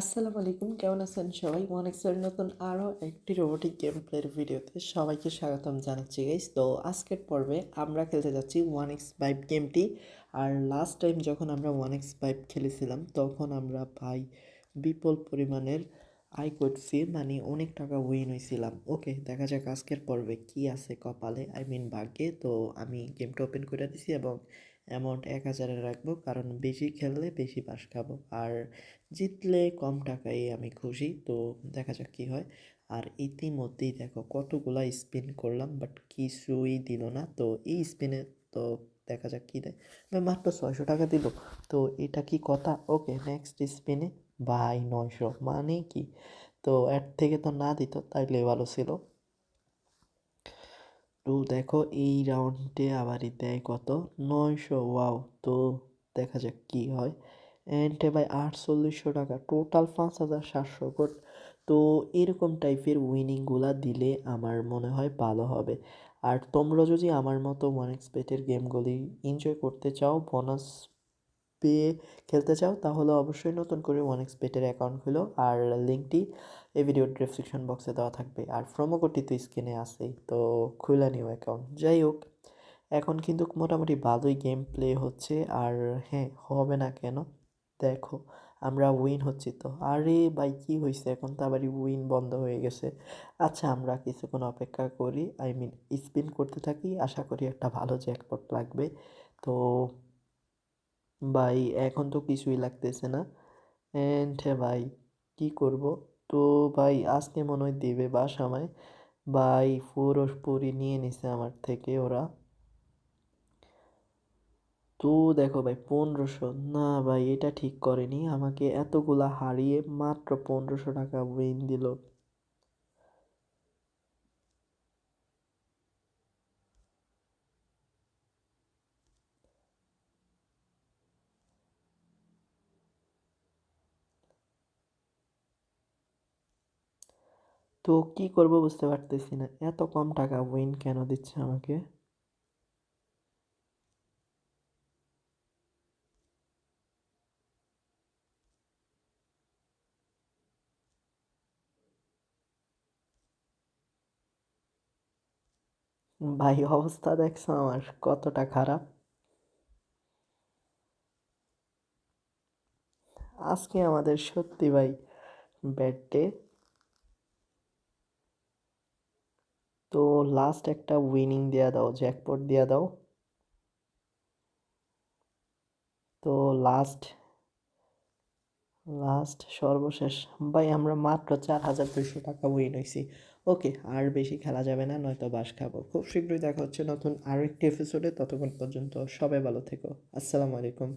আসসালামু আলাইকুম, কেমন আছেন সবাই? ওয়ান এক্সের নতুন আরও একটি রোবোটিক গেম প্লের ভিডিওতে সবাইকে স্বাগতম জানাচ্ছি গাইস তো আজকের পর্বে আমরা খেলতে যাচ্ছি ওয়ান এক্স ফাইভ গেমটি আর লাস্ট টাইম যখন আমরা ওয়ান এক্স ফাইভ খেলেছিলাম, তখন আমরা ভাই বিপুল পরিমাণের আয় করছি মানে অনেক টাকা উইন হয়েছিলাম ওকে দেখা যাক আজকের পর্বে কি আছে কপালে। আই মিন ভাগ্যে। তো আমি গেমটা ওপেন করে দিছি এবং অ্যামাউন্ট এক হাজারে রাখব, কারণ বেশি খেললে বেশি পাস খাব। আর জিতলে কম টাকায় আমি খুশি। তো দেখা যাক কী হয়। আর ইতিমধ্যেই দেখো কতগুলা স্পিন করলাম বাট কিছুই দিল না। তো এই স্পিনে তো দেখা যাক কী দেয়। মাত্র ছয়শো টাকা দিল। তো এটা কি কথা? ওকে নেক্সট স্পিনে বাই নয়শো মানে কি? তো এর থেকে তো না দিত, তাইলে ভালো ছিল। তো দেখো, এই রাউন্ডে আবারই দেয় কত? নয়শো ওয়াও তো দেখা যাক কি হয়। অ্যান্ড ভাই আটচল্লিশশো টাকা টোটাল পাঁচ হাজার সাতশো কোট তো এরকম টাইপের উইনিংগুলা দিলে আমার মনে হয় ভালো হবে। আর তোমরা যদি আমার মতো ওয়ান এক্সপেটের গেমগুলি এনজয় করতে চাও বোনাস পেয়ে খেলতে চাও, তাহলে অবশ্যই নতুন করে ওয়ান এক্সপেটের অ্যাকাউন্ট খুলো আর লিঙ্কটি এই ভিডিওর ডিসক্রিপশন বক্সে দেওয়া থাকবে। আর প্রোমো কোডটি তো স্ক্রিনে আসেই তো খুলে নিও অ্যাকাউন্ট যাই হোক, এখন কিন্তু মোটামুটি ভালোই গেম প্লে হচ্ছে আর হ্যাঁ হবে না কেন? দেখো, আমরা উইন হচ্ছি তো। আরে ভাই, কী হয়েছে এখন? তো আবার উইন বন্ধ হয়ে গেছে। আচ্ছা আমরা কিছুক্ষণ অপেক্ষা করি। আই মিন স্পিন করতে থাকি। আশা করি একটা ভালো জ্যাকপট লাগবে। তো ভাই, এখন তো কিছুই লাগতেছে না। অ্যান্ড ভাই, কি করব? তো ভাই, আজকে মনে হয় দেবে বাস আমায় ভাই পুরোপুরি নিয়ে নিছে আমার থেকে ওরা। তো দেখো ভাই, পনেরোশো। না ভাই, এটা ঠিক করেনি। আমাকে এতগুলা হারিয়ে মাত্র পনেরোশো টাকা উইন দিল। তো কি করব বুঝতে পারতেছি না। এত কম টাকা উইন কেন দিচ্ছে আমাকে? ভাই, অবস্থা দেখছ আমার, কতটা খারাপ। আজকে আমাদের সত্যি ভাই ব্যাড ডে তো লাস্ট একটা উইনিং দেওয়া দাও জ্যাকপট দেওয়া দাও। তো লাস্ট লাস্ট সর্বশেষ। ভাই, আমরা মাত্র চার হাজার দুশো টাকা উইন হয়েছি ওকে আর বেশি খেলা যাবে না, নয়তো বাস খাব। খুব শীঘ্রই দেখা হচ্ছে নতুন আরও একটি এপিসোডে ততক্ষণ পর্যন্ত সবাই ভালো থেকো। আসসালামু আলাইকুম।